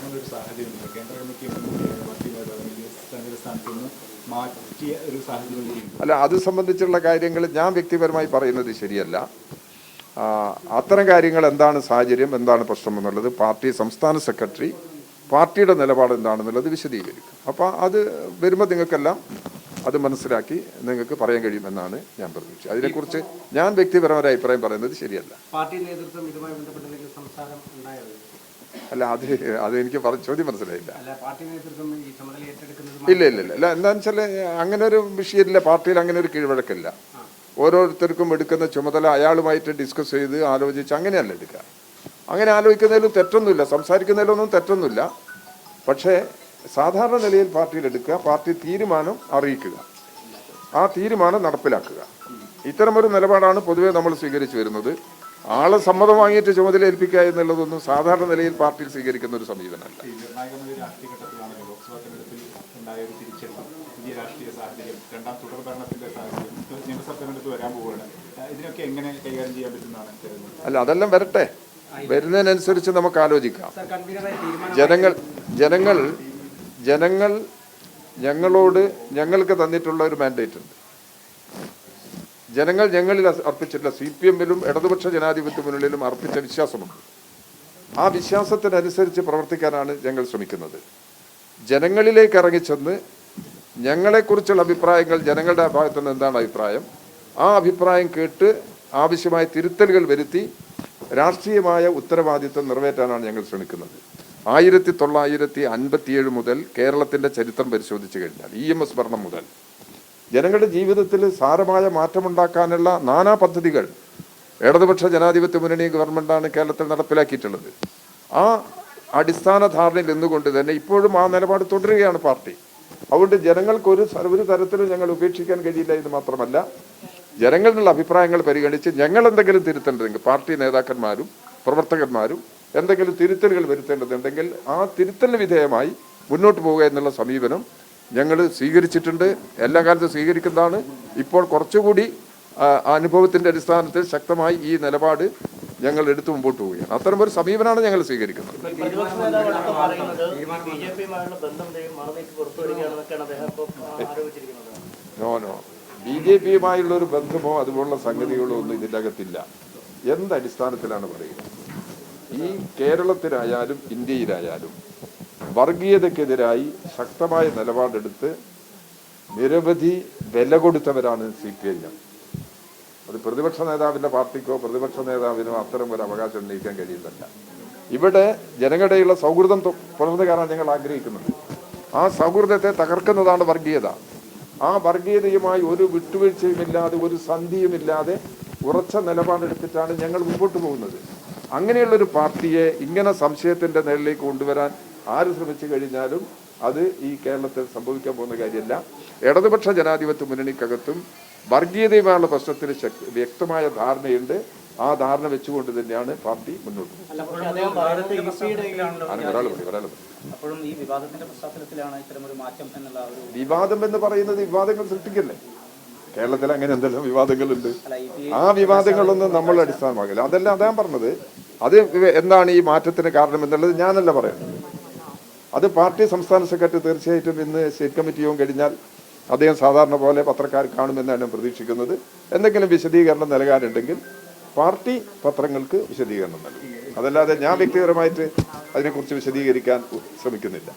അങ്ങനെ ഒരു കേന്ദ്ര കമ്മിറ്റി നേതാവിനെ സംഘടന സ്ഥാനത്ത് മാറ്റിയ ഒരു സാഹചര്യം അല്ല അത് സംബന്ധിച്ചുള്ള കാര്യങ്ങൾ ഞാൻ വ്യക്തിപരമായി പറയുന്നത് ശരിയല്ല. അത്തരം കാര്യങ്ങൾ എന്താണ് സാഹചര്യം എന്താണ് പ്രശ്നം എന്നുള്ളത് പാർട്ടി സംസ്ഥാന സെക്രട്ടറി പാർട്ടിയുടെ നിലപാട് എന്താണെന്നുള്ളത് വിശദീകരിക്കും. അപ്പോൾ അത് വരുമ്പോൾ നിങ്ങൾക്കെല്ലാം അത് മനസ്സിലാക്കി നിങ്ങൾക്ക് പറയാൻ കഴിയുമെന്നാണ് ഞാൻ പ്രതീക്ഷിച്ചത്. അതിനെക്കുറിച്ച് ഞാൻ വ്യക്തിപരമായ അഭിപ്രായം പറയുന്നത് ശരിയല്ല. പാർട്ടി നേതൃത്വം ഇതുമായി ബന്ധപ്പെട്ട് സംസാരം ഉണ്ടായത് അല്ല അത് അത് എനിക്ക് ചോദ്യം മനസ്സിലായില്ല. ഇല്ല ഇല്ല ഇല്ല. എന്താണെന്ന് വെച്ചാൽ അങ്ങനെ ഒരു വിഷയമില്ല. പാർട്ടിയിൽ അങ്ങനെ ഒരു കീഴ്വഴക്കില്ല. ഓരോരുത്തർക്കും എടുക്കുന്ന ചുമതല അയാളുമായിട്ട് ഡിസ്കസ് ചെയ്ത് ആലോചിച്ച് അങ്ങനെയല്ല എടുക്കുക അങ്ങനെ ആലോചിക്കുന്നതിലും തെറ്റൊന്നുമില്ല. സംസാരിക്കുന്നതിലൊന്നും തെറ്റൊന്നുമില്ല. പക്ഷേ സാധാരണ നിലയിൽ പാർട്ടിയിൽ എടുക്കുക പാർട്ടി തീരുമാനം അറിയിക്കുക. ആ തീരുമാനം നടപ്പിലാക്കുക. ഇത്തരമൊരു നിലപാടാണ് പൊതുവെ നമ്മൾ സ്വീകരിച്ചു വരുന്നത്. ആളെ സമ്മതം വാങ്ങിയിട്ട് ചുമതല ഏൽപ്പിക്കുക എന്നുള്ളതൊന്നും സാധാരണ നിലയിൽ പാർട്ടിയിൽ സ്വീകരിക്കുന്ന ഒരു സമീപനമല്ല അല്ല അതെല്ലാം വരട്ടെ. വരുന്നതിനനുസരിച്ച് നമുക്ക് ആലോചിക്കാം. സർ കൺവീനറായി തീരുമാനം ജനങ്ങൾ ജനങ്ങൾ ജനങ്ങൾ ഞങ്ങളോട് ഞങ്ങൾക്ക് തന്നിട്ടുള്ള ഒരു മാൻഡേറ്റ് ഉണ്ട്. ജനങ്ങൾ ഞങ്ങളിൽ അർപ്പിച്ചിട്ടുള്ള സി പി എമ്മിലും ഇടതുപക്ഷ ജനാധിപത്യ മുന്നണിയിലും അർപ്പിച്ച വിശ്വാസമുണ്ട്. ആ വിശ്വാസത്തിനനുസരിച്ച് പ്രവർത്തിക്കാനാണ് ഞങ്ങൾ ശ്രമിക്കുന്നത്. ജനങ്ങളിലേക്ക് ഇറങ്ങിച്ചെന്ന് ഞങ്ങളെക്കുറിച്ചുള്ള അഭിപ്രായങ്ങൾ ജനങ്ങളുടെ ഭാഗത്തു നിന്ന് എന്താണ് അഭിപ്രായം? ആ അഭിപ്രായം കേട്ട് ആവശ്യമായ തിരുത്തലുകൾ വരുത്തി രാഷ്ട്രീയമായ ഉത്തരവാദിത്വം നിറവേറ്റാനാണ് ഞങ്ങൾ ശ്രമിക്കുന്നത്. ആയിരത്തി തൊള്ളായിരത്തി അൻപത്തിയേഴ് മുതൽ കേരളത്തിന്റെ ചരിത്രം പരിശോധിച്ചു കഴിഞ്ഞാൽ ഇ എം എസ് ഭരണം മുതൽ ജനങ്ങളുടെ ജീവിതത്തിൽ സാരമായ മാറ്റമുണ്ടാക്കാനുള്ള നാനാ പദ്ധതികൾ ഇടതുപക്ഷ ജനാധിപത്യ മുന്നണി ഗവൺമെന്റാണ് കേരളത്തിൽ നടപ്പിലാക്കിയിട്ടുള്ളത്. ആ അടിസ്ഥാന ധാരണയിൽ നിന്നുകൊണ്ട് തന്നെ ഇപ്പോഴും ആ നിലപാട് തുടരുകയാണ് പാർട്ടി. അതുകൊണ്ട് ജനങ്ങൾക്ക് ഒരു ഒരു തരത്തിലും ഞങ്ങൾ ഉപേക്ഷിക്കാൻ കഴിയില്ല എന്ന് മാത്രമല്ല ജനങ്ങളുടെ അഭിപ്രായങ്ങൾ പരിഗണിച്ച് ഞങ്ങൾ എന്തെങ്കിലും തിരുത്തേണ്ടതെങ്കിൽ പാർട്ടി നേതാക്കന്മാരും പ്രവർത്തകന്മാരും എന്തെങ്കിലും തിരുത്തലുകൾ വരുത്തേണ്ടതുണ്ടെങ്കിൽ ആ തിരുത്തലിന് വിധേയമായി മുന്നോട്ട് പോവുക എന്നുള്ള സമീപനം ഞങ്ങൾ സ്വീകരിച്ചിട്ടുണ്ട്. എല്ലാ കാലത്തും സ്വീകരിക്കുന്നതാണ്. ഇപ്പോൾ കുറച്ചുകൂടി അനുഭവത്തിന്റെ അനുഭവത്തിന്റെ അടിസ്ഥാനത്തിൽ ശക്തമായി ഈ നിലപാട് ഞങ്ങൾ എടുത്തു മുമ്പോട്ട് പോവുകയാണ്. അത്തരം ഒരു സമീപനമാണ് ഞങ്ങൾ സ്വീകരിക്കുന്നത്. No no. ബി ജെ പിയുമായുള്ള ഒരു ബന്ധമോ അതുപോലുള്ള സംഗതികളോ ഒന്നും ഇതിന്റെ അകത്തില്ല എന്തടിസ്ഥാനത്തിലാണ് പറയുക ഈ കേരളത്തിലായാലും ഇന്ത്യയിലായാലും വർഗീയതക്കെതിരായി ശക്തമായ നിലപാടെടുത്ത് നിരവധി വില കൊടുത്തവരാണ് സി പി ഐ എം. അത് പ്രതിപക്ഷ നേതാവിന്റെ പാർട്ടിക്കോ പ്രതിപക്ഷ നേതാവിനോ അത്തരം ഒരു അവകാശം ഉന്നയിക്കാൻ കഴിയുന്നില്ല. ഇവിടെ ജനങ്ങളുടെയുള്ള സൗഹൃദം പുലർന്നു കയറാൻ ഞങ്ങൾ ആഗ്രഹിക്കുന്നുണ്ട്. ആ സൗഹൃദത്തെ തകർക്കുന്നതാണ് വർഗീയത. ആ വർഗീയതയുമായി ഒരു വിട്ടുവീഴ്ചയുമില്ലാതെ ഒരു സന്ധിയുമില്ലാതെ ഉറച്ച നിലപാടെടുത്തിട്ടാണ് ഞങ്ങൾ മുമ്പോട്ട് പോകുന്നത്. അങ്ങനെയുള്ളൊരു പാർട്ടിയെ ഇങ്ങനെ സംശയത്തിന്റെ നിഴലിലേക്ക് കൊണ്ടുവരാൻ ആര് ശ്രമിച്ചു കഴിഞ്ഞാലും അത് ഈ കേരളത്തിൽ സംഭവിക്കാൻ പോകുന്ന കാര്യമല്ല. ഇടതുപക്ഷ ജനാധിപത്യ മുന്നണിക്കകത്തും വർഗീയതയുമായുള്ള പ്രശ്നത്തിൽ വ്യക്തമായ ധാരണയുണ്ട്. ആ ധാരണ വെച്ചുകൊണ്ട് തന്നെയാണ് പാർട്ടി മുന്നോട്ട് വിവാദം എന്ന് പറയുന്നത് വിവാദങ്ങൾ സൃഷ്ടിക്കല്ലേ? കേരളത്തിൽ അങ്ങനെ എന്തെല്ലാം വിവാദങ്ങളുണ്ട്? ആ വിവാദങ്ങളൊന്നും നമ്മൾ അടിസ്ഥാനമാകില്ല അതെല്ലാം അതാ പറഞ്ഞത്. അത് എന്താണ് ഈ മാറ്റത്തിന് കാരണം എന്നുള്ളത് ഞാനല്ല പറയുന്നത്. അത് പാർട്ടി സംസ്ഥാന സെക്രട്ടറി തീർച്ചയായിട്ടും ഇന്ന് സ്റ്റേറ്റ് കമ്മിറ്റി യോഗം കഴിഞ്ഞാൽ അദ്ദേഹം സാധാരണ പോലെ പത്രക്കാർ കാണുമെന്നാണ് പ്രതീക്ഷിക്കുന്നത്. എന്തെങ്കിലും വിശദീകരണം നൽകാനുണ്ടെങ്കിൽ പാർട്ടി പത്രങ്ങൾക്ക് വിശദീകരണം നൽകും. അതല്ലാതെ ഞാൻ വ്യക്തിപരമായിട്ട് അതിനെക്കുറിച്ച് വിശദീകരിക്കാൻ ശ്രമിക്കുന്നില്ല.